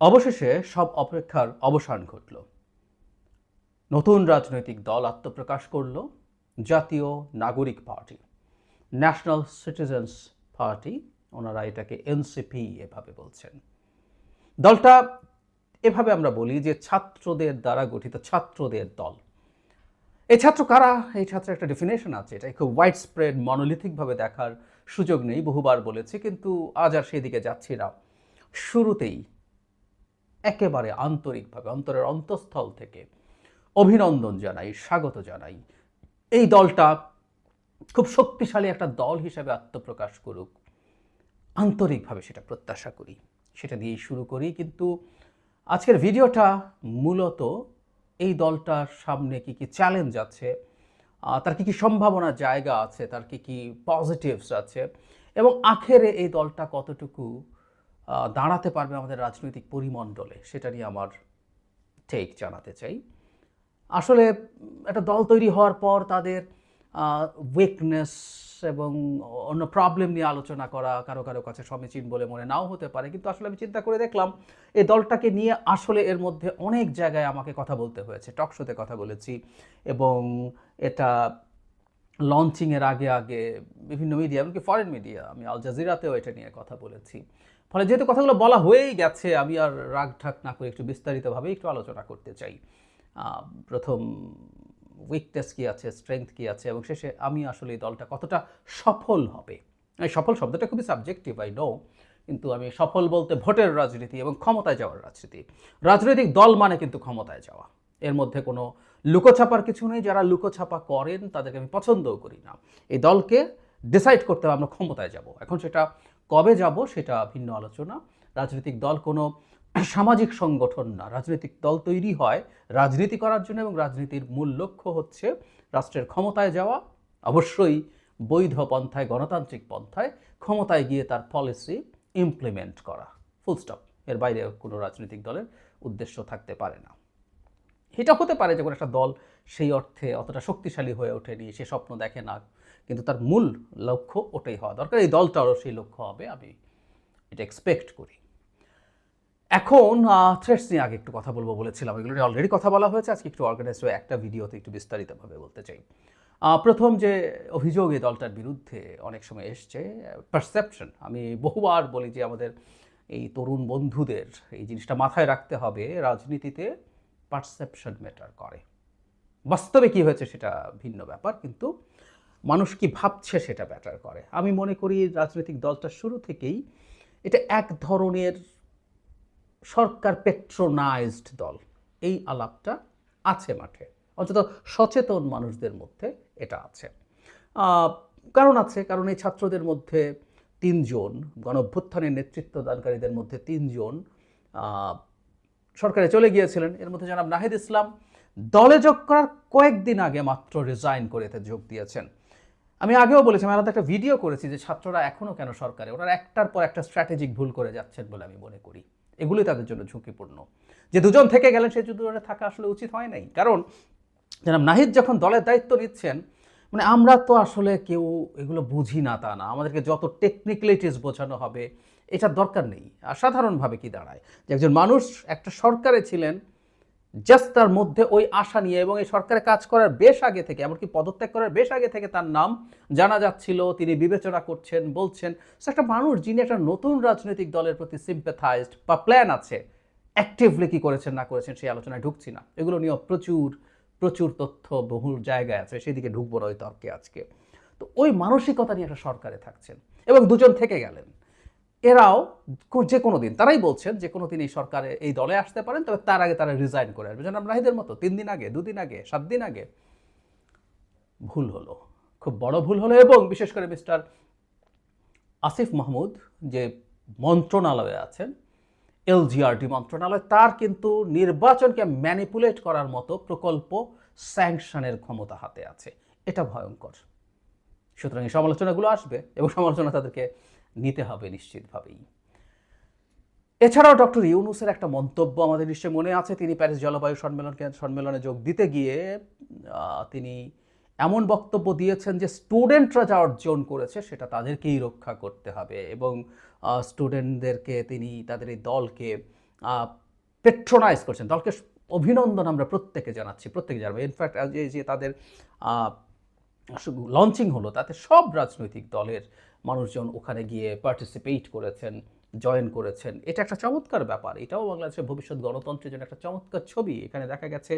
অবশেষে সব অপেক্ষার অবসান ঘটল। নতুন রাজনৈতিক দল আত্মপ্রকাশ করল, জাতীয় নাগরিক পার্টি ন্যাশনাল সিটিজেন্স পার্টি ওনারা এটাকে এনসিপি এভাবে বলছেন। দলটা এভাবে আমরা বলি যে ছাত্রদের দ্বারা গঠিত ছাত্রদের দল। এই ছাত্র কারা? এই ছাত্রের একটা ডেফিনেশন আছে এটা খুব ওয়াইড স্প্রেড মনোলিথিকভাবে দেখার সুযোগ নেই, বহুবার বলেছি, কিন্তু আজ আর সেই দিকে যাচ্ছি না। শুরুতেই একেবারে আন্তরিকভাবে, অন্তরের অন্তঃস্থল থেকে অভিনন্দন জানাই, স্বাগত জানাই। এই দলটা খুব শক্তিশালী একটা দল হিসেবে আত্মপ্রকাশ করুক। আন্তরিকভাবে সেটা প্রত্যাশা করি। সেটা দিয়েই শুরু করি, কিন্তু আজকের ভিডিওটা মূলত এই দলটার সামনে কি কি চ্যালেঞ্জ আছে তার কি কি সম্ভাবনা জায়গা আছে, তার কি কি পজিটিভস আছে এবং আখেরে এই দলটা কতটুকু দাঁড়াতে পারবে আমাদের রাজনৈতিক পরিমণ্ডলে, সেটা নিয়ে আমার টেক জানাতে চাই। আসলে একটা দল তৈরি হওয়ার পর তাদের উইকনেস এবং অন্য প্রবলেম নিয়ে আলোচনা করা কারও কারও কাছে সমীচীন বলে মনে নাও হতে পারে, কিন্তু আসলে আমি চিন্তা করে দেখলাম এই দলটাকে নিয়ে আসলে এর মধ্যে অনেক জায়গায় আমাকে কথা বলতে হয়েছে টক শোতে কথা বলেছি এবং এটা লঞ্চিংয়ের আগে আগে বিভিন্ন মিডিয়া এমনকি ফরেন মিডিয়া আমি আল জাজিরাতেও এটা নিয়ে কথা বলেছি। ফলে যেহেতু কথাগুলো বলা হয়েই গেছে, আমি আর রাগ ঢাক না করে একটু বিস্তারিতভাবে একটু আলোচনা করতে চাই। প্রথম উইকনেস কী আছে স্ট্রেংথ কী আছে, এবং শেষে আমি আসলে এই দলটা কতটা সফল হবে? সফল শব্দটা খুবই সাবজেক্টিভ আই নো কিন্তু আমি সফল বলতে ভোটের রাজনীতি এবং ক্ষমতায় যাওয়ার রাজনীতি। রাজনৈতিক দল মানে কিন্তু ক্ষমতায় যাওয়া। এর মধ্যে কোনো লুকোছাপার কিছু নেই, যারা লুকোছাপা করেন তাদেরকে আমি পছন্দও করি না। এই দলকে ডিসাইড করতে হবে আমরা ক্ষমতায় যাব। এখন সেটা কবে যাব সেটা ভিন্ন আলোচনা। রাজনৈতিক দল কোনো সামাজিক সংগঠন না। রাজনৈতিক দল তৈরি হয় রাজনীতি করার জন্য এবং রাজনীতির মূল লক্ষ্য হচ্ছে রাষ্ট্রের ক্ষমতায় যাওয়া, অবশ্যই বৈধ পন্থায়, গণতান্ত্রিক পন্থায় ক্ষমতায় গিয়ে তার পলিসি ইমপ্লিমেন্ট করা। ফুল স্টপ এর বাইরে কোনো রাজনৈতিক দলের উদ্দেশ্য থাকতে পারে না। এটা হতে পারে যে কোনো একটা দল সেই অর্থে অতটা শক্তিশালী হয়ে ওঠেনি, সে স্বপ্ন দেখে না। কিন্তু তার মূল লক্ষ্য ওটাই হওয়া দরকার। এই দলটারও সেই লক্ষ্য হবে, আমি এটা এক্সপেক্ট করি। এখন থ্রেডস নিয়ে আগে একটু কথা বলব বলেছিলাম। এগুলো নিয়ে অলরেডি কথা বলা হয়েছে। আজকে একটু অর্গানাইজ হয়ে একটা ভিডিওতে একটু বিস্তারিতভাবে বলতে চাই। প্রথম যে অভিযোগ এই দলটার বিরুদ্ধে অনেক সময় এসছে পারসেপশন আমি বহুবার বলি যে আমাদের এই তরুণ বন্ধুদের এই জিনিসটা মাথায় রাখতে হবে। রাজনীতিতে পারসেপশন ম্যাটার করে। বাস্তবে কি হয়েছে সেটা ভিন্ন ব্যাপার, কিন্তু মানুষ কি ভাবছে সেটা ব্যাটার করে। আমি মনে করি রাজনৈতিক দলটা শুরু থেকেই এটা এক ধরনের সরকার পেট্রোনাইজড দল। এই আলাপটা আছে মাঠে। অন্তত সচেতন মানুষদের মধ্যে এটা আছে। কারণ আছে, কারণ এই ছাত্রদের মধ্যে তিনজন, গণঅভ্যুত্থানের নেতৃত্ব দানকারীদের মধ্যে তিনজন সরকারে চলে গিয়েছিলেন। এর মধ্যে জনাব নাহিদ ইসলাম দলে যোগ করার কয়েকদিন আগে মাত্র রিজাইন করে এতে যোগ দিয়েছেন। আমি আগেও বলেছি, আমি আলাদা একটা ভিডিও করেছি যে ছাত্ররা এখনও কেন সরকারে? ওনারা একটার পর একটা স্ট্র্যাটেজিক ভুল করে যাচ্ছেন বলে আমি মনে করি। এগুলি তাদের জন্য ঝুঁকিপূর্ণ। যে দুজন থেকে গেলেন, সেই দুজনে থাকা আসলে উচিত হয় নাই। কারণ জনাব নাহিদ যখন দলের দায়িত্ব নিচ্ছেন মানে আমরা তো আসলে কেউ এগুলো বুঝি না তা না। আমাদেরকে যত টেকনিক্যালিটিস বোঝানো হবে এটার দরকার নেই। সাধারণভাবে কি দাঁড়ায়? যে একজন মানুষ একটা সরকারে ছিলেন জাস্ট তার মধ্যে ওই আশা নিয়ে এবং এই সরকারে কাজ করার বেশ আগে থেকে, এমনকি পদত্যাগ করার বেশ আগে থেকে তার নাম জানা যাচ্ছিল, তিনি বিবেচনা করছেন, বলছেন সো একটা মানুষ যিনি একটা নতুন রাজনৈতিক দলের প্রতি সিম্পেথাইজড বা প্ল্যান আছে অ্যাক্টিভলি কি করেছেন, না করেছেন সেই আলোচনায় ঢুকছি না। এগুলো নিয়েও প্রচুর প্রচুর তথ্য বহুল জায়গায় আছে, সেদিকে ঢুকবো না ওই তর্কে আজকে। তো ওই মানসিকতা নিয়ে একটা সরকারে থাকছেন এবং দুজন থেকে গেলেন। এরাও যে কোনো দিন, তারাই বলছেন যে কোনো দিন এই সরকারে এই দলে আসতে পারেন, তবে তার আগে তারা রিজাইন করে আসবে। জনাব নাহিদের মতো, তিন দিন আগে, দুদিন আগে, সাত দিন আগে ভুল হলো। খুব বড় ভুল হলো এবং বিশেষ করে মিস্টার আসিফ মাহমুদ যে মন্ত্রণালয়ে আছেন এলজিআরডি মন্ত্রণালয়, তার কিন্তু নির্বাচনকে ম্যানিপুলেট করার মতো প্রকল্প স্যাংশনের ক্ষমতা হাতে আছে। এটা ভয়ঙ্কর। সুতরাং এই সমালোচনাগুলো আসবে এবং সমালোচনা তাদেরকে নিতে হবে নিশ্চিতভাবেই। এছাড়াও ডক্টর ইউনুসের একটা মন্তব্য আমাদের নিশ্চয় মনে আছে। তিনি প্যারিস জলবায়ু সম্মেলনকে, সম্মেলনে যোগ দিতে গিয়ে তিনি এমন বক্তব্য দিয়েছেন যে স্টুডেন্টরা যা অর্জন করেছে সেটা তাদেরকেই রক্ষা করতে হবে এবং স্টুডেন্টদেরকে তিনি তাদের এই দলকে পেট্রোনাইজ করছেন। দলকে অভিনন্দন আমরা প্রত্যেকে জানাচ্ছি, প্রত্যেকে জানাব। ইনফ্যাক্ট যে যে তাদের লঞ্চিং হলো, তাতে সব রাজনৈতিক দলের মানুষজন ওখানে গিয়ে পার্টিসিপেট করেছেন জয়েন করেছেন। এটা একটা চমৎকার ব্যাপার। এটাও বাংলাদেশের ভবিষ্যৎ গণতন্ত্রের জন্য একটা চমৎকার ছবি। এখানে দেখা গেছে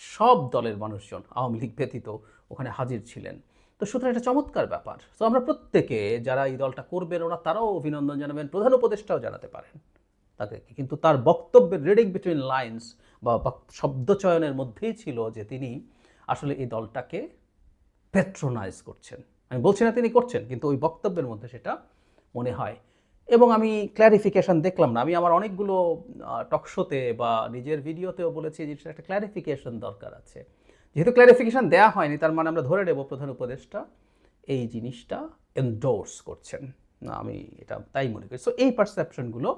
সব দলের মানুষজন আওয়ামী লীগ ব্যতীত ওখানে হাজির ছিলেন। তো সুতরাং এটা চমৎকার ব্যাপার। তো আমরা প্রত্যেকে যারা এই দলটা করবেন, ওরা তারাও অভিনন্দন জানাবেন, প্রধান উপদেষ্টাও জানাতে পারেন তাদেরকে। কিন্তু তার বক্তব্যের রিডিং বিটুইন লাইন্স বা শব্দচয়নের মধ্যেই ছিল যে তিনি আসলে এই দলটাকে পেট্রোনাইজ করছেন। আমি বলছি না তিনি করছেন, কিন্তু ওই বক্তব্যের মধ্যে সেটা মনে হয়। এবং আমি ক্ল্যারিফিকেশন দেখলাম না। আমি আমার অনেকগুলো টকশোতে বা নিজের ভিডিওতেও বলেছি যে একটা ক্ল্যারিফিকেশন দরকার আছে। যেহেতু ক্ল্যারিফিকেশান দেওয়া হয়নি, তার মানে আমরা ধরে নেব প্রধান উপদেষ্টা এই জিনিসটা এনডোর্স করছেন। আমি এটা তাই মনে করি। সো এই পারসেপশনগুলো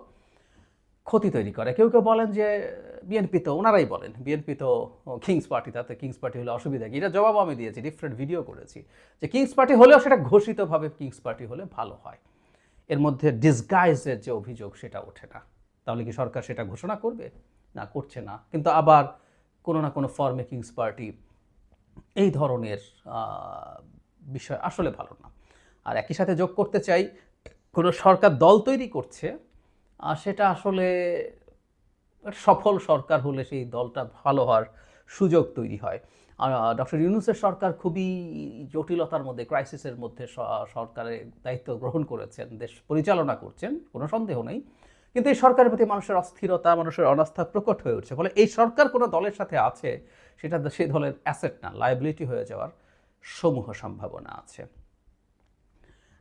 ক্ষতি তৈরি করে। কেউ কেউ বলেন যে বিএনপি তো ওনারাই বলেন বিএনপি তো কিংস পার্টি তাতে কিংস পার্টি হলে অসুবিধা কি? এটা জবাব আমি দিয়েছি ডিফারেন্ট ভিডিও করেছি। যে কিংস পার্টি হলেও সেটা ঘোষিতভাবে কিংস পার্টি হলে ভালো হয়। এর মধ্যে ডিসগাইজের যে অভিযোগ সেটা ওঠে না। তাহলে কি সরকার সেটা ঘোষণা করবে? না, করছে না। কিন্তু আবার কোনো না কোনো ফর্মে কিংস পার্টি এই ধরনের বিষয় আসলে ভালো না। আর একই সাথে যোগ করতে চাই, কোনো সরকার দল তৈরি করছে সেটা আসলে সফল সরকার হলে সেই দলটা ভালো হওয়ার সুযোগ তৈরি হয়। আর ডক্টর ইউনুসের সরকার খুবই জটিলতার মধ্যে ক্রাইসিসের মধ্যে সরকারের দায়িত্ব গ্রহণ করেছেন, দেশ পরিচালনা করছেন, কোনো সন্দেহ নেই। কিন্তু এই সরকারের প্রতি মানুষের অস্থিরতা, মানুষের অনাস্থা প্রকট হয়ে উঠছে। ফলে এই সরকার কোনো দলের সাথে আছে, সেটা সেই দলের অ্যাসেট না লাইবিলিটি হয়ে যাওয়ার সমূহ সম্ভাবনা আছে।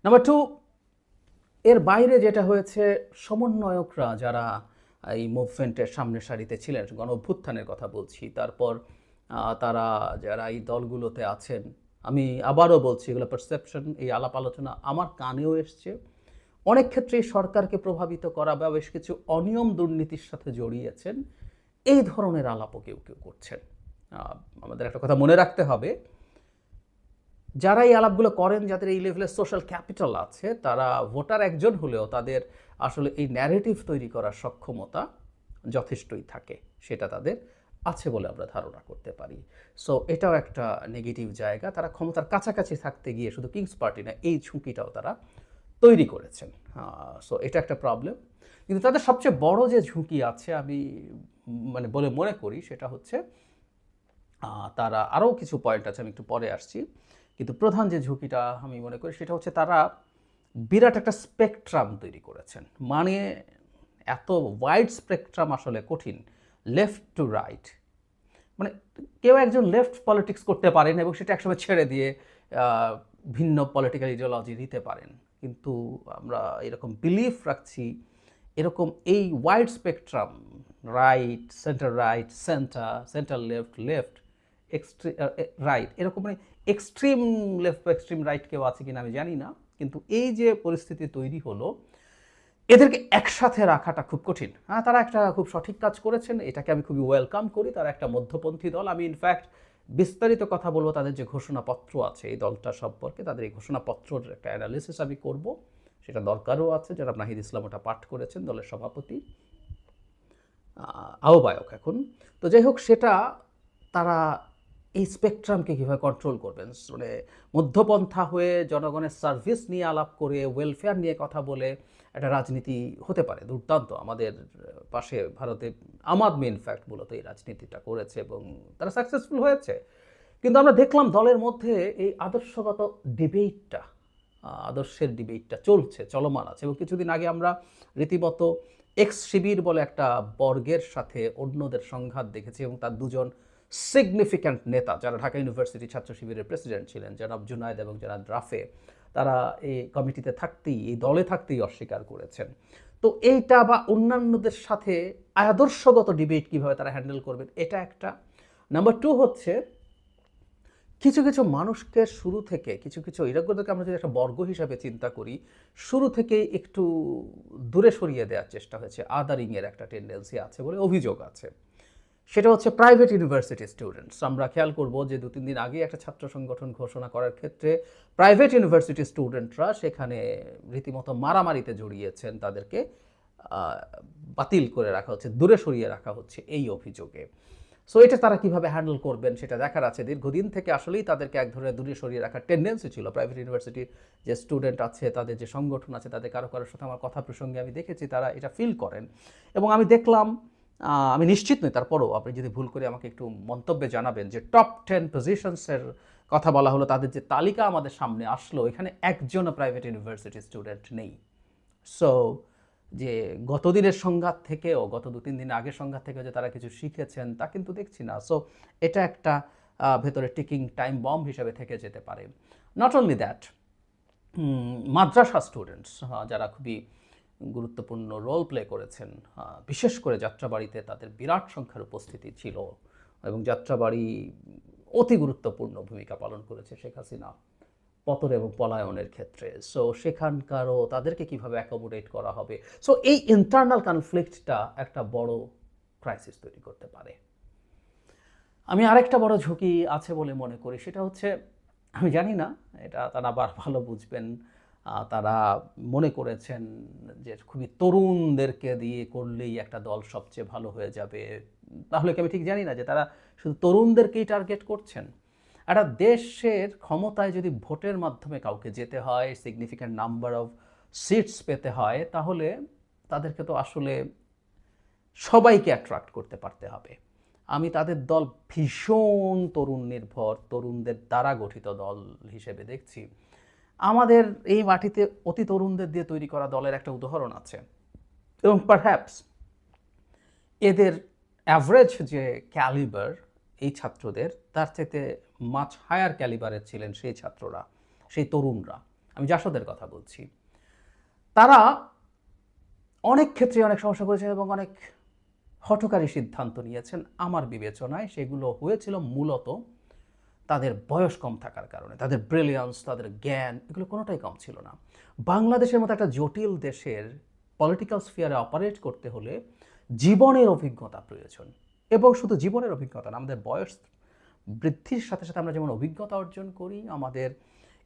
নাম্বার টু এর বাইরে যেটা হয়েছে, সমন্বয়করা যারা এই মুভমেন্টের সামনের সারিতে ছিলেন, গণ অভ্যুত্থানের কথা বলছি, তারপর তারা যারা এই দলগুলোতে আছেন, আমি আবারও বলছি এগুলো পারসেপশন এই আলাপ আলোচনা আমার কানেও এসছে। অনেক ক্ষেত্রে সরকারকে প্রভাবিত করা বা বেশ কিছু অনিয়ম দুর্নীতির সাথে জড়িয়েছেন, এই ধরনের আলাপও কেউ কেউ করছেন। আমাদের একটা কথা মনে রাখতে হবে যারা এই আলাপগুলো করেন, যাদের এই লেভেলের সোশ্যাল ক্যাপিটাল আছে, তারা ভোটার একজন হলেও তাদের আসলে এই ন্যারেটিভ তৈরি করার সক্ষমতা যথেষ্টই থাকে। সেটা তাদের আছে বলে আমরা ধারণা করতে পারি। সো এটাও একটা নেগেটিভ জায়গা। তারা ক্ষমতার কাছাকাছি থাকতে গিয়ে শুধু কিংস পার্টি না, এই ঝুঁকিটাও তারা তৈরি করেছেন। সো এটা একটা প্রবলেম কিন্তু তাদের সবচেয়ে বড় যে ঝুঁকি আছে, আমি মানে বলে মনে করি, সেটা হচ্ছে তারা আরও কিছু পয়েন্ট আছে, আমি একটু পরে আসছি। কিন্তু প্রধান যে ঝুঁকিটা আমি মনে করি সেটা হচ্ছে তারা বিরাট একটা স্পেকট্রাম তৈরি করেছেন। মানে এত ওয়াইড স্পেকট্রাম আসলে কঠিন লেফট টু রাইট মানে কেউ একজন লেফট পলিটিক্স করতে পারেন এবং সেটা একসময় ছেড়ে দিয়ে ভিন্ন পলিটিক্যাল ইডিওলজি দিতে পারেন। কিন্তু আমরা এরকম বিলিফ রাখছি, এরকম এই wide spectrum right centre right centre centre left left extreme right এরকম মানে এক্সট্রিম লেফট বা এক্সট্রিম রাইট কেউ আছে কিনা আমি জানি না, কিন্তু এই যে পরিস্থিতি তৈরি হলো, এদেরকে একসাথে রাখাটা খুব কঠিন। হ্যাঁ তারা একটা খুব সঠিক কাজ করেছেন, এটাকে আমি খুবই ওয়েলকাম করি, তারা একটা মধ্যপন্থী দল। আমি ইনফ্যাক্ট বিস্তারিত কথা বলব, তাদের যে ঘোষণাপত্র আছে এই দলটা সম্পর্কে, তাদের এই ঘোষণাপত্রর একটা অ্যানালিসিস আমি করব। সেটা দরকারও আছে, যারা নাহিদ ইসলাম ওটা পাঠ করেছেন দলের সভাপতি আহ্বায়ক এখন। তো যাই হোক, সেটা তারা এই স্পেকট্রামকে কীভাবে কন্ট্রোল করবেন? মানে মধ্যপন্থা হয়ে জনগণের সার্ভিস নিয়ে আলাপ করে ওয়েলফেয়ার নিয়ে কথা বলে একটা রাজনীতি হতে পারে, দুর্দান্ত। আমাদের পাশে ভারতে আমাদ মেন ফ্যাক্ট মূলত এই রাজনীতিটা করেছে এবং তারা সাকসেসফুল হয়েছে। কিন্তু আমরা দেখলাম দলের মধ্যে এই আদর্শগত ডিবেটটা আদর্শের ডিবেটটা চলছে, চলমান আছে। এবং কিছুদিন আগে আমরা রীতিমতো এক্স শিবির বলে একটা বর্গের সাথে অন্যদের সংঘাত দেখেছি এবং তার দুজন সিগনিফিক্যান্ট নেতা যারা ঢাকা ইউনিভার্সিটি ছাত্র শিবিরের প্রেসিডেন্ট ছিলেন, জনাব জুনায়দ এবং জনাব রাফে, তারা এই কমিটিতে থাকতেই, এই দলে থাকতেই অস্বীকার করেছেন। তো এইটা বা অন্যান্যদের সাথে আদর্শগত ডিবেট কীভাবে তারা হ্যান্ডেল করবেন, এটা একটা। নাম্বার টু হচ্ছে, কিছু কিছু মানুষকে শুরু থেকে, কিছু কিছু এরকমকে আমরা যদি একটা বর্গ হিসাবে চিন্তা করি, শুরু থেকেই একটু দূরে সরিয়ে দেওয়ার চেষ্টা হয়েছে। আদারিংয়ের একটা টেন্ডেন্সি আছে বলে অভিযোগ আছে। সেটা হচ্ছে প্রাইভেট ইউনিভার্সিটি স্টুডেন্টস আমরা খেয়াল করব যে দু তিন দিন আগে একটা ছাত্র সংগঠন ঘোষণা করার ক্ষেত্রে প্রাইভেট ইউনিভার্সিটি স্টুডেন্টরা সেখানে রীতিমতো মারামারিতে জড়িয়েছেন, তাদেরকে বাতিল করে রাখা হচ্ছে, দূরে সরিয়ে রাখা হচ্ছে এই অভিযোগে। সো এটা তারা কীভাবে হ্যান্ডেল করবেন সেটা দেখার আছে। দীর্ঘদিন থেকে আসলেই তাদেরকে এক ধরনের দূরে সরিয়ে রাখার টেন্ডেন্সি ছিল। প্রাইভেট ইউনিভার্সিটির যে স্টুডেন্ট আছে, তাদের যে সংগঠন আছে, তাদের কারও কারোর সাথে আমার কথা প্রসঙ্গে আমি দেখেছি, তারা এটা ফিল করেন। এবং আমি দেখলাম আমি নিশ্চিত নই, তারপরও আপনি যদি ভুল করে আমাকে একটু মন্তব্যে জানাবেন যে টপ টেন পজিশনসের কথা বলা হলো, তাদের যে তালিকা আমাদের সামনে আসলো, এখানে একজনও প্রাইভেট ইউনিভার্সিটি স্টুডেন্ট নেই। সো যে গত দিনের সংঘাত থেকেও, গত দু তিন দিন আগের সংঘাত থেকেও যে তারা কিছু শিখেছেন, তা কিন্তু দেখছি না। সো এটা একটা ভেতরে টিকিং টাইম বম্ব হিসেবে থেকে যেতে পারে। নট অনলি দ্যাট মাদ্রাসা স্টুডেন্টস যারা খুবই গুরুত্বপূর্ণ রোল প্লে করেছেন। বিশেষ করে যাত্রাবাড়িতে তাদের বিরাট সংখ্যার উপস্থিতি ছিল এবং যাত্রাবাড়ি অতি গুরুত্বপূর্ণ ভূমিকা পালন করেছে শেখ হাসিনা পতন এবং পলায়নের ক্ষেত্রে। সো সেখানকারও তাদেরকে কীভাবে অ্যাকোমোডেট করা হবে? সো এই ইন্টারনাল কনফ্লিক্টটা একটা বড় ক্রাইসিস তৈরি করতে পারে। আমি আরেকটা বড় ঝুঁকি আছে বলে মনে করি। সেটা হচ্ছে, আমি জানি না, এটা তারা আবার ভালো বুঝবেন। তারা মনে করেছেন যে খুবই তরুণদেরকে দিয়ে করলেই একটা দল সবচেয়ে ভালো হয়ে যাবে। তাহলে কি আমি ঠিক জানি না যে তারা শুধু তরুণদেরকেই টার্গেট করছেন? একটা দেশের ক্ষমতায় যদি ভোটের মাধ্যমে কাউকে যেতে হয় সিগনিফিক্যান্ট নাম্বার অফ সিটস পেতে হয়, তাহলে তাদেরকে তো আসলে সবাইকে অ্যাট্রাক্ট করতে পারতে হবে। আমি তাদের দল ভীষণ তরুণ নির্ভর, তরুণদের দ্বারা গঠিত দল হিসেবে দেখছি। আমাদের এই মাটিতে অতি তরুণদের দিয়ে তৈরি করা দলের একটা উদাহরণ আছে। এবং পারহ্যাপস এদের অ্যাভারেজ যে ক্যালিবার এই ছাত্রদের, তার চাইতে মাছ হায়ার ক্যালিবারের ছিলেন সেই ছাত্ররা, সেই তরুণরা। আমি জাসদের কথা বলছি। তারা অনেক ক্ষেত্রে অনেক সমস্যা করেছেন এবং অনেক হঠকারী সিদ্ধান্ত নিয়েছেন। আমার বিবেচনায় সেগুলো হয়েছিল মূলত তাদের বয়স কম থাকার কারণে, তাদের ব্রিলিয়ান্স তাদের জ্ঞান, এগুলো কোনোটাই কম ছিল না। বাংলাদেশের মতো একটা জটিল দেশের পলিটিক্যাল স্ফিয়ারে অপারেট করতে হলে জীবনের অভিজ্ঞতা প্রয়োজন। এবং শুধু জীবনের অভিজ্ঞতা না, আমাদের বয়স বৃদ্ধির সাথে সাথে আমরা যেমন অভিজ্ঞতা অর্জন করি, আমাদের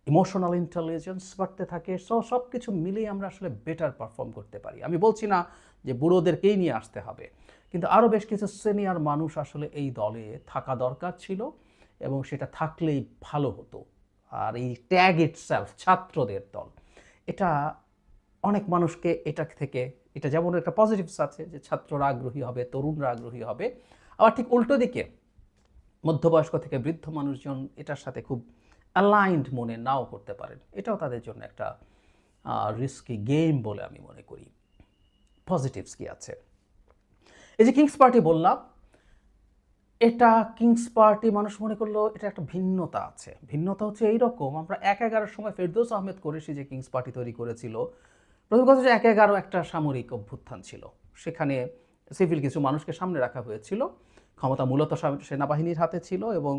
ইমোশনাল ইন্টেলিজেন্স বাড়তে থাকে সো সব কিছু মিলিয়ে আমরা আসলে বেটার পারফর্ম করতে পারি। আমি বলছি না যে বুড়োদেরকেই নিয়ে আসতে হবে, কিন্তু আরও বেশ কিছু সিনিয়র মানুষ আসলে এই দলে থাকা দরকার ছিল। এবং সেটা থাকলেই ভালো হতো। আর এই ট্যাগ ইটসেলফ ছাত্রদের দল, এটা অনেক মানুষকে এটা থেকে, এটা যেমন একটা পজিটিভস আছে যে ছাত্ররা আগ্রহী হবে, তরুণরা আগ্রহী হবে। আবার ঠিক উল্টো দিকে, মধ্যবয়স্ক থেকে বৃদ্ধ মানুষজন এটার সাথে খুব অ্যালাইন্ড মনে নাও করতে পারেন। এটাও তাদের জন্য একটা রিস্কি গেম বলে আমি মনে করি। পজিটিভস কি আছে? এই যে কিংস পার্টি বললাম এটা কিংস পার্টি মানুষ মনে করল এটা একটা ভিন্নতা আছে। ভিন্নতা হচ্ছে এইরকম, আমরা এক এগারোর সময় ফেরদৌস আহমেদ করেছি যে কিংস পার্টি তৈরি করেছিল, প্রথম কথা হচ্ছে এক এগারো একটা সামরিক অভ্যুত্থান ছিল। সেখানে সিভিল কিছু মানুষকে সামনে রাখা হয়েছিল, ক্ষমতা মূলত সেনাবাহিনীর হাতে ছিল এবং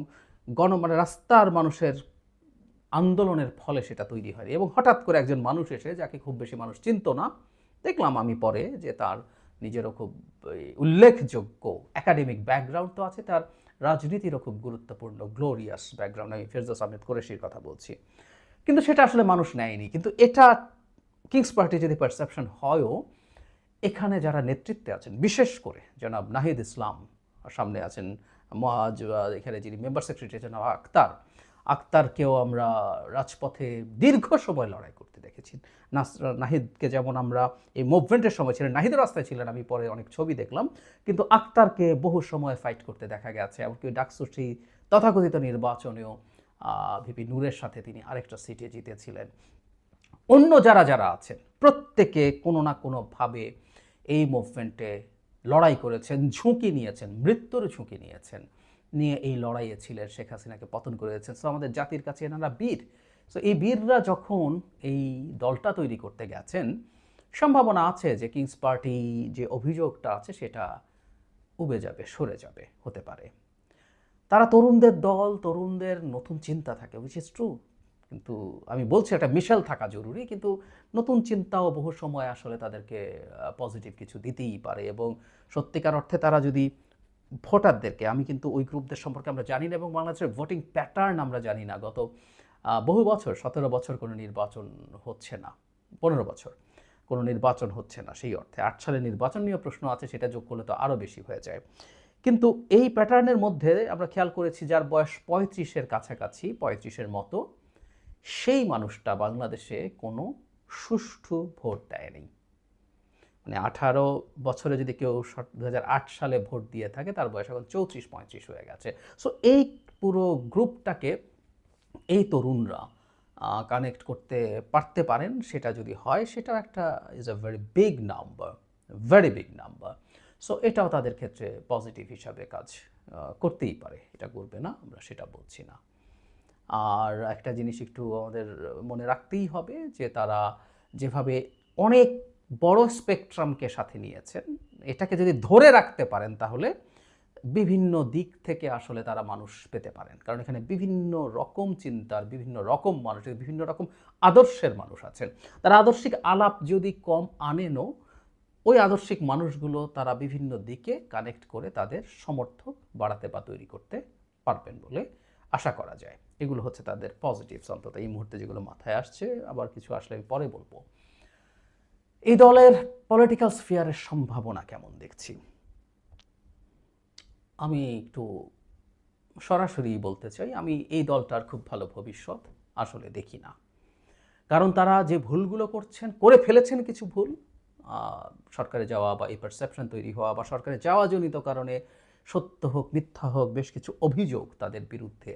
গণ মানে রাস্তার মানুষের আন্দোলনের ফলে সেটা তৈরি হয় এবং হঠাৎ করে একজন মানুষ এসে, যাকে খুব বেশি মানুষ চিনত না, দেখলাম আমি পরে যে তার নিজেরও খুব উল্লেখযোগ্য একাডেমিক ব্যাকগ্রাউন্ড তো আছে, তার রাজনীতিরও খুব গুরুত্বপূর্ণ গ্লোরিয়াস ব্যাকগ্রাউন্ড আমি ফেরদৌস আহমেদ কোরেশির কথা বলছি। কিন্তু সেটা আসলে মানুষ নেয়নি। কিন্তু এটা কিংস পার্টি যদি পারসেপশন হয়ও, এখানে যারা নেতৃত্বে আছেন, বিশেষ করে জনাব নাহিদ ইসলাম, সামনে আছেন মহাজ এখানে যিনি মেম্বার সেক্রেটারি জনাব আক্তার আক্তারকেও আমরা রাজপথে দীর্ঘ সময় লড়াই করতে দেখেছি। নাস- নাহিদকে যেমন আমরা এই মুভমেন্টের সময় ছিলেন নাহিদের রাস্তায় ছিলেন, আমি পরে অনেক ছবি দেখলাম। কিন্তু আক্তারকে বহু সময় ফাইট করতে দেখা গেছে, এমনকি ডাকসুটি তথাকথিত নির্বাচনেও ভিপি নূরের সাথে তিনি আরেকটা সিটে জিতেছিলেন। অন্য যারা যারা আছেন, প্রত্যেকে কোনো না কোনোভাবে এই মুভমেন্টে লড়াই করেছেন, ঝুঁকি নিয়েছেন, মৃত্যুর ঝুঁকি নিয়েছেন। নিয়ে এই লড়াইয়ে ছিলেন শেখ হাসিনাকে পতন করেছেন। সো আমাদের জাতির কাছে এনারা বীর। সো এই বীররা যখন এই দলটা তৈরি করতে গেছেন, সম্ভাবনা আছে যে কিংস পার্টি যে অভিযোগটা আছে সেটা উবে যাবে, সরে যাবে, হতে পারে। তারা তরুণদের দল, তরুণদের নতুন চিন্তা থাকে উইচ ইজ ট্রু কিন্তু আমি বলছি একটা মিশেল থাকা জরুরি, কিন্তু নতুন চিন্তাও বহু সময় আসলে তাদেরকে পজিটিভ কিছু দিতেই পারে এবং সত্যিকার অর্থে তারা যদি ভোটারদেরকে। আমি কিন্তু ওই গ্রুপদের সম্পর্কে আমরা জানি না এবং বাংলাদেশের ভোটিং প্যাটার্ন আমরা জানি না। গত বহু বছর, সতেরো বছর কোনো নির্বাচন হচ্ছে না। পনেরো বছর কোনো নির্বাচন হচ্ছে না সেই অর্থে। আট সালে নির্বাচন নিয়ে প্রশ্ন আছে, সেটা যোগ করলে তো আরও বেশি হয়ে যায়। কিন্তু এই প্যাটার্নের মধ্যে আমরা খেয়াল করেছি যার বয়স পঁয়ত্রিশের কাছাকাছি, পঁয়ত্রিশের মতো, সেই মানুষটা বাংলাদেশে কোনো সুষ্ঠু ভোট দেয়নি। মানে আঠারো বছরে যদি কেউ দু হাজার আট সালে ভোট দিয়ে থাকে, তার বয়স এখন চৌত্রিশ, পঁয়ত্রিশ হয়ে গেছে। সো এই পুরো গ্রুপটাকে এই তরুণরা কানেক্ট করতে পারতে পারেন, সেটা যদি হয়, সেটাও একটা is a very big number very big number so এটাও তাদের ক্ষেত্রে পজিটিভ হিসাবে কাজ করতেই পারে, এটা করবে না, আমরা সেটা বলছি না। আর একটা জিনিস একটু আমাদের মনে রাখতেই হবে যে তারা যেভাবে অনেক বড় স্পেকট্রামকে সাথে নিয়েছেন। এটাকে যদি ধরে রাখতে পারেন তাহলে বিভিন্ন দিক থেকে আসলে তারা মানুষ পেতে পারেন। কারণ এখানে বিভিন্ন রকম চিন্তার, বিভিন্ন রকম মানুষ বিভিন্ন রকম আদর্শের মানুষ আছেন। তারা আদর্শিক আলাপ যদি কম আনেনও, ওই আদর্শিক মানুষগুলো তারা বিভিন্ন দিকে কানেক্ট করে তাদের সমর্থক বাড়াতে বা তৈরি করতে পারবেন বলে আশা করা যায়। এগুলো হচ্ছে তাদের পজিটিভস অন্তত। এই মুহূর্তে যেগুলো মাথায় আসছে, আবার কিছু আসলে আমি পরে বলব। এই দলের পলিটিক্যাল স্ফিয়ারের সম্ভাবনা কেমন দেখছি? আমি একটু সরাসরি বলতে চাই, আমি এই দলটার খুব ভালো ভবিষ্যৎ আসলে দেখি না। কারণ তারা যে ভুলগুলো করছেন, করে ফেলেছেন কিছু ভুল সরকারে যাওয়া বা এই পারসেপশন তৈরি হওয়া বা সরকারে যাওয়া জনিত কারণে সত্য হোক, মিথ্যা হোক, বেশ কিছু অভিযোগ তাদের বিরুদ্ধে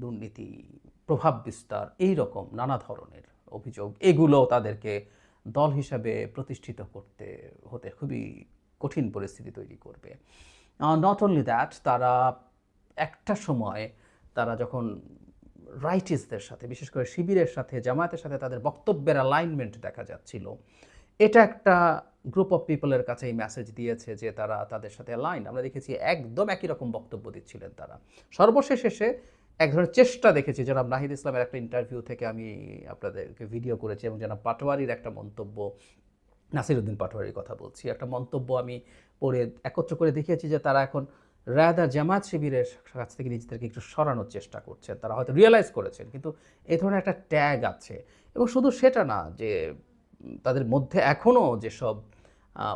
দুর্নীতি, প্রভাব বিস্তার এই রকম নানা ধরনের অভিযোগ, এগুলো তাদেরকে দল হিসাবে প্রতিষ্ঠিত করতে হতে খুবই কঠিন পরিস্থিতি তৈরি করবে। নট অনলি দ্যাট তারা একটা সময় তারা যখন রাইটিসদের সাথে, বিশেষ করে শিবিরের সাথে, জামায়াতের সাথে তাদের বক্তব্যের অ্যালাইনমেন্ট দেখা যাচ্ছিল, এটা একটা গ্রুপ অফ পিপলের কাছে এই মেসেজ দিয়েছে যে তারা তাদের সাথে অ্যালাইন আমরা দেখেছি একদম একই রকম বক্তব্য দিচ্ছিলেন তারা। সর্বশেষ এসে এক ধরনের চেষ্টা দেখেছি। জনাব নাহিদ ইসলামের একটা ইন্টারভিউ থেকে আমি আপনাদেরকে ভিডিও করেছি এবং জনাব পাটোয়ারির একটা মন্তব্য, নাসিরুদ্দিন পাটোয়ারির কথা বলছি। একটা মন্তব্য আমি পড়ে, একত্র করে দেখিয়েছি যে তারা এখন রায়দার জামাত শিবিরের কাছ থেকে নিজেদেরকে একটু সরানোর চেষ্টা করছেন। তারা হয়তো রিয়েলাইজ করেছেন, কিন্তু এই ধরনের একটা ট্যাগ আছে। এবং শুধু সেটা না, যে তাদের মধ্যে এখনও যেসব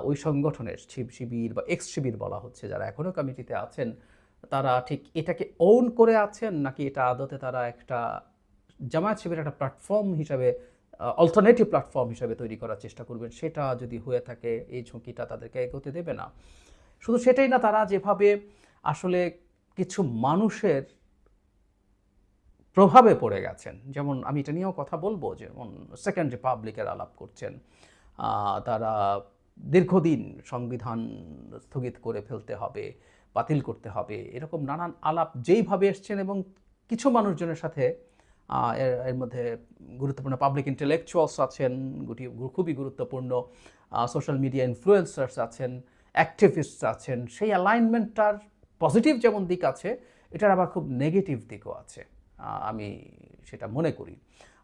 ওই সংগঠনের শিব শিবির বা এক্স শিবির বলা হচ্ছে, যারা এখনও কমিটিতে আছেন তারা ঠিক এটাকে ওন করে আছেন নাকি এটা আদতে তারা একটা জামায়াত শিবির একটা প্ল্যাটফর্ম হিসাবে অল্টারনেটিভ প্ল্যাটফর্ম হিসাবে তৈরি করার চেষ্টা করবেন, সেটা যদি হয়ে থাকে এই ঝুঁকিটা তাদেরকে এগোতে দেবে না। শুধু সেটাই না, তারা যেভাবে আসলে কিছু মানুষের প্রভাবে পড়ে গেছেন, যেমন আমি এটা নিয়েও কথা বলব, যেমন সেকেন্ড রিপাবলিকের আলাপ করছেন তারা দীর্ঘদিন সংবিধান স্থগিত করে ফেলতে হবে, বাতিল করতে হবে, এরকম নানান আলাপ যেইভাবে এসছেন এবং কিছু মানুষজনের সাথে এর মধ্যে গুরুত্বপূর্ণ পাবলিক ইন্টেলেকচুয়ালস আছেন, গুটি- খুবই গুরুত্বপূর্ণ সোশ্যাল মিডিয়া ইনফ্লুয়েন্সার্স আছেন অ্যাক্টিভিস্ট আছেন, সেই অ্যালাইনমেন্টটার পজিটিভ যেমন দিক আছে, এটার আবার খুব নেগেটিভ দিকও আছে আমি সেটা মনে করি।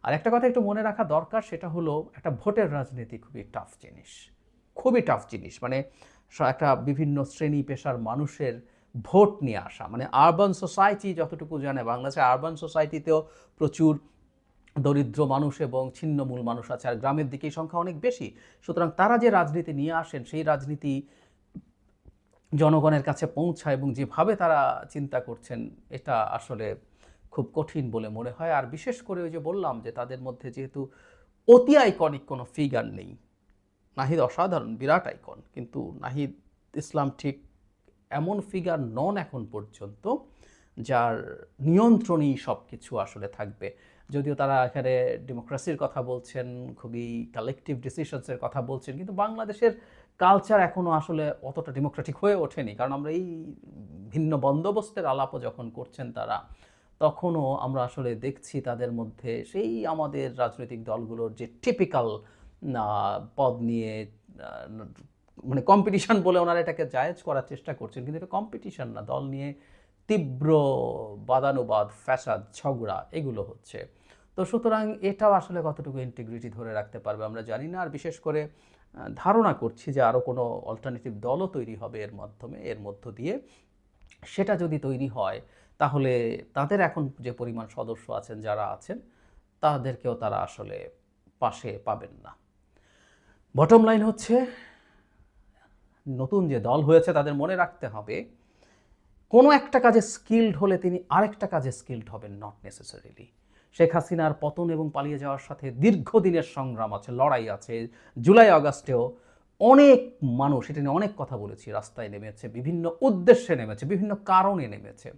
আর একটা কথা একটু মনে রাখা দরকার, সেটা হলো একটা ভোটের রাজনীতি খুবই টাফ জিনিস। খুবই টাফ জিনিস। মানে একটা বিভিন্ন শ্রেণি পেশার মানুষের ভোট নিয়ে আসা। মানে আরবান সোসাইটি যতটুকু জানে বাংলাদেশে আরবান সোসাইটিতেও প্রচুর দরিদ্র মানুষ এবং ছিন্নমূল মানুষ আছে, আর গ্রামের দিকে সংখ্যা অনেক বেশি। সুতরাং তারা যে রাজনীতি নিয়ে আসেন, সেই রাজনীতি জনগণের কাছে পৌঁছায় এবং যেভাবে তারা চিন্তা করছেন, এটা আসলে খুব কঠিন বলে মনে হয়। আর বিশেষ করে ওই যে বললাম যে তাদের মধ্যে যেহেতু অতি আইকনিক কোনো ফিগার নেই নাহিদ অসাধারণ, বিরাট আইকন। কিন্তু নাহিদ ইসলাম ঠিক এমন ফিগার নন এখন পর্যন্ত যার নিয়ন্ত্রণেই সব কিছু আসলে থাকবে। যদিও তারা এখানে ডেমোক্রেসির কথা বলছেন, খুবই কালেকটিভ ডিসিশনসের কথা বলছেন, কিন্তু বাংলাদেশের কালচার এখনও আসলে অতটা ডেমোক্রেটিক হয়ে ওঠেনি। কারণ আমরা এই ভিন্ন বন্দোবস্তের আলাপও যখন করছেন তারা, তখনও আমরা আসলে দেখছি তাদের মধ্যে সেই আমাদের রাজনৈতিক দলগুলোর যে টিপিক্যাল পদ নিয়ে মানে কম্পিটিশন বলে ওনারা এটাকে জায়েজ করার চেষ্টা করছেন, কিন্তু এটা কম্পিটিশন না, দল নিয়ে তীব্র বাদানুবাদ, ফ্যাসাদ, ঝগড়া, এগুলো হচ্ছে। তো সুতরাং এটাও আসলে কতটুকু ইন্টিগ্রিটি ধরে রাখতে পারবে আমরা জানি না, আর বিশেষ করে ধারণা করছি যে আরও কোনো অল্টারনেটিভ দলও তৈরি হবে এর মাধ্যমে, এর মধ্য দিয়ে। সেটা যদি তৈরি হয়, তাহলে তাদের এখন যে পরিমাণ সদস্য আছেন, যারা আছেন, তাদেরকেও তারা আসলে পাশে পাবেন না। বটম লাইন হচ্ছে, নতুন যে দল হয়েছে তাদের মনে রাখতে হবে, কোনো একটা কাজে স্কিল্ড হলে তিনি আরেকটা কাজে স্কিল্ড হবেন নট নেসেসারিলি শেখ হাসিনার পতন এবং পালিয়ে যাওয়ার সাথে দীর্ঘদিনের সংগ্রাম আছে, লড়াই আছে। জুলাই, আগস্টেও অনেক মানুষ, এটা নিয়ে অনেক কথা বলেছি, রাস্তায় নেমেছে, বিভিন্ন উদ্দেশ্যে নেমেছে, বিভিন্ন কারণে নেমেছে।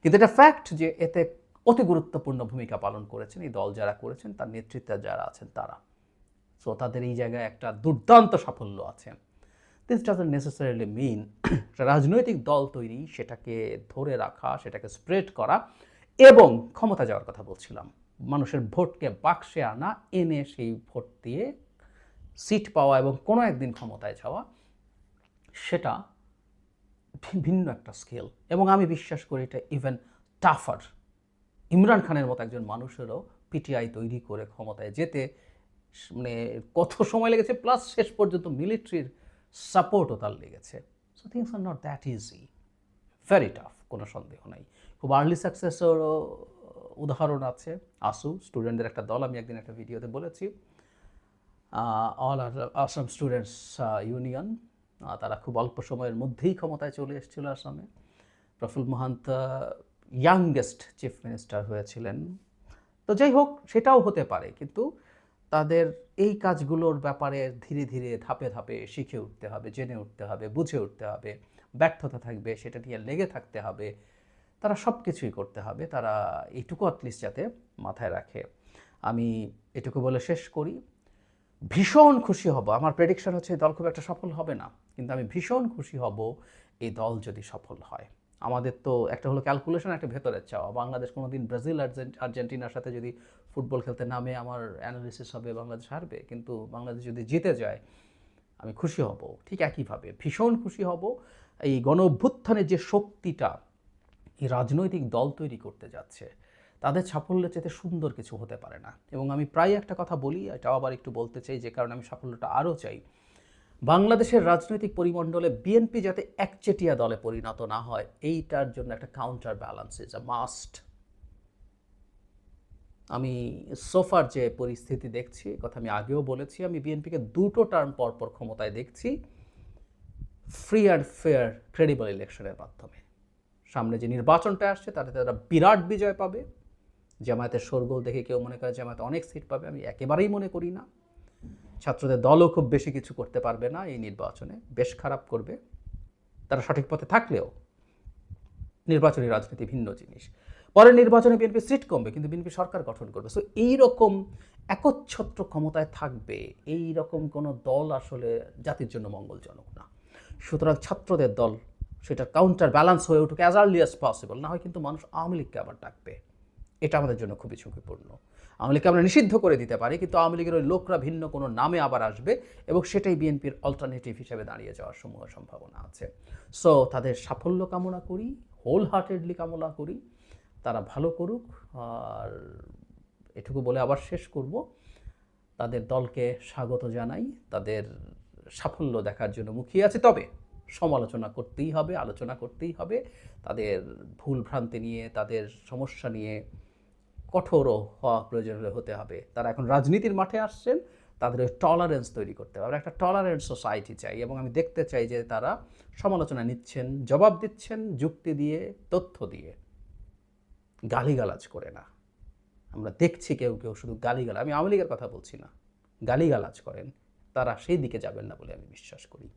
কিন্তু এটা ফ্যাক্ট যে এতে অতি গুরুত্বপূর্ণ ভূমিকা পালন করেছেন এই দল যারা করেছেন, তার নেতৃত্বে যারা আছেন তারা। সো তাদের এই জায়গায় একটা দুর্দান্ত সাফল্য আছে। দিস ডাজন্ট নেসেসারিলি মিন রাজনৈতিক দল তৈরি, সেটাকে ধরে রাখা, সেটাকে স্প্রেড করা এবং ক্ষমতা যাওয়ার কথা বলছিলাম। মানুষের ভোটকে বাক্সে আনা, এনে সেই ভোট দিয়ে সিট পাওয়া এবং কোনো একদিন ক্ষমতায় যাওয়া, সেটা ভিন্ন একটা স্কেল এবং আমি বিশ্বাস করি এটা ইভেন টাফার ইমরান খানের মতো একজন মানুষেরও পিটিআই তৈরি করে ক্ষমতায় যেতে মানে কত সময় লেগেছে প্লাস শেষ পর্যন্ত মিলিটারির সাপোর্টও তার লেগেছে। So things are not that easy very tough কোনো সন্দেহ নাই। খুব আর্লি সাকসেসেরও উদাহরণ আছে। আসু স্টুডেন্টদের একটা দল, আমি একদিন একটা ভিডিওতে বলেছি। অল আসাম স্টুডেন্টস ইউনিয়ন তারা খুব অল্প সময়ের মধ্যেই ক্ষমতায় চলে এসেছিল আসামে। Prafulla Mahanta youngest chief minister হয়েছিলেন। তো যাই হোক, সেটাও হতে পারে, কিন্তু তাদের এই কাজগুলোর ব্যাপারে ধীরে ধীরে ধাপে ধাপে শিখে উঠতে হবে, জেনে উঠতে হবে, বুঝে উঠতে হবে, ব্যর্থতা থাকবে, সেটা নিয়ে লেগে থাকতে হবে। তারা সব কিছুই করতে হবে, তারা এইটুকু অ্যাটলিস্ট যাতে মাথায় রাখে। আমি এটুকু বলে শেষ করি, ভীষণ খুশি হব। আমার প্রেডিকশন হচ্ছে এই দল খুব একটা সফল হবে না, কিন্তু আমি ভীষণ খুশি হব এই দল যদি সফল হয়। আমাদের তো একটা হলো ক্যালকুলেশন একটা ভেতরের চাওয়া। বাংলাদেশ কোনো দিন ব্রাজিল, আর্জেন্ট, আর্জেন্টিনার সাথে যদি ফুটবল খেলতে নামে আমার অ্যানালিসিস হবে বাংলাদেশ হারবে। কিন্তু বাংলাদেশ যদি জিতে যায়, আমি খুশি হব। ঠিক একইভাবে ভীষণ খুশি হব। এই গণ অভ্যুত্থানের যে শক্তিটা এই রাজনৈতিক দল তৈরি করতে যাচ্ছে, তাদের সাফল্যের চেয়ে সুন্দর কিছু হতে পারে না। এবং আমি প্রায় একটা কথা বলি, এটাও আবার একটু বলতে চাই যে কারণে আমি সাফল্যটা আরও চাই। বাংলাদেশের রাজনৈতিক পরিমণ্ডলে বিএনপি যাতে একচেটিয়া দলে পরিণত না হয়, এইটার জন্য একটা counter balance is a must আমি সোফার যে পরিস্থিতি দেখছি কথা আমি আগেও বলেছি, আমি বিএনপিকে দুটো টার্ম পর পর ক্ষমতায় দেখছি ফ্রি অ্যান্ড ফেয়ার ক্রেডিবল ইলেকশনের মাধ্যমে। সামনে যে নির্বাচনটা আসছে, তাতে তারা বিরাট বিজয় পাবে। জামায়াতের শোরগোল দেখে কেউ মনে করে জামায়াত অনেক সিট পাবে, আমি একেবারেই মনে করি না। ছাত্রদের দলও খুব বেশি কিছু করতে পারবে না এই নির্বাচনে। বেশ খারাপ করবে। তারা সঠিক পথে থাকলেও নির্বাচনী রাজনীতি ভিন্ন জিনিস। পরের নির্বাচনে বিএনপি সিট কমবে, কিন্তু বিএনপি সরকার গঠন করবে। সো এইরকম একচ্ছত্র ক্ষমতায় থাকবে এই রকম কোনো দল আসলে জাতির জন্য মঙ্গলজনক না। সুতরাং ছাত্রদের দল, সেটা কাউন্টার ব্যালেন্স হয়ে উঠুক অ্যাজ আর্লি অ্যাজ পসিবল না হয় কিন্তু মানুষ আওয়ামী লীগকে আবার ডাকবে। এটা আমাদের জন্য খুবই ঝুঁকিপূর্ণ। আওয়ামী লীগকে আমরা নিষিদ্ধ করে দিতে পারি, কিন্তু আওয়ামী লীগের ওই লোকরা ভিন্ন কোনো নামে আবার আসবে এবং সেটাই বিএনপির অল্টারনেটিভ হিসেবে দাঁড়িয়ে যাওয়ার সমূহ সম্ভাবনা আছে। সো তাদের সাফল্য কামনা করি হোল হার্টেডলি কামনা করি, তারা ভালো করুক, আর এটুকু বলে আবার শেষ করব। তাদের দলকে স্বাগত জানাই, তাদের সাফল্য দেখার জন্য মুখিয়ে আছে, তবে সমালোচনা করতেই হবে, আলোচনা করতেই হবে, তাদের ভুল ভ্রান্তি নিয়ে, তাদের সমস্যা নিয়ে কঠোরও হওয়া প্রয়োজন হতে হবে। তারা এখন রাজনীতির মাঠে আসছেন, তাদের ওই টলারেন্স তৈরি করতে হবে। একটা টলারেন্স সোসাইটি চাই এবং আমি দেখতে চাই যে তারা সমালোচনা নিচ্ছেন, জবাব দিচ্ছেন, যুক্তি দিয়ে, তথ্য দিয়ে। গালিগালাজ করে না। আমরা দেখছি কেউ কেউ শুধু গালিগালা আমি আওয়ামী লীগের কথা বলছি না। গালিগালাজ করেন। তারা সেই দিকে যাবেন না বলে আমি বিশ্বাস করি।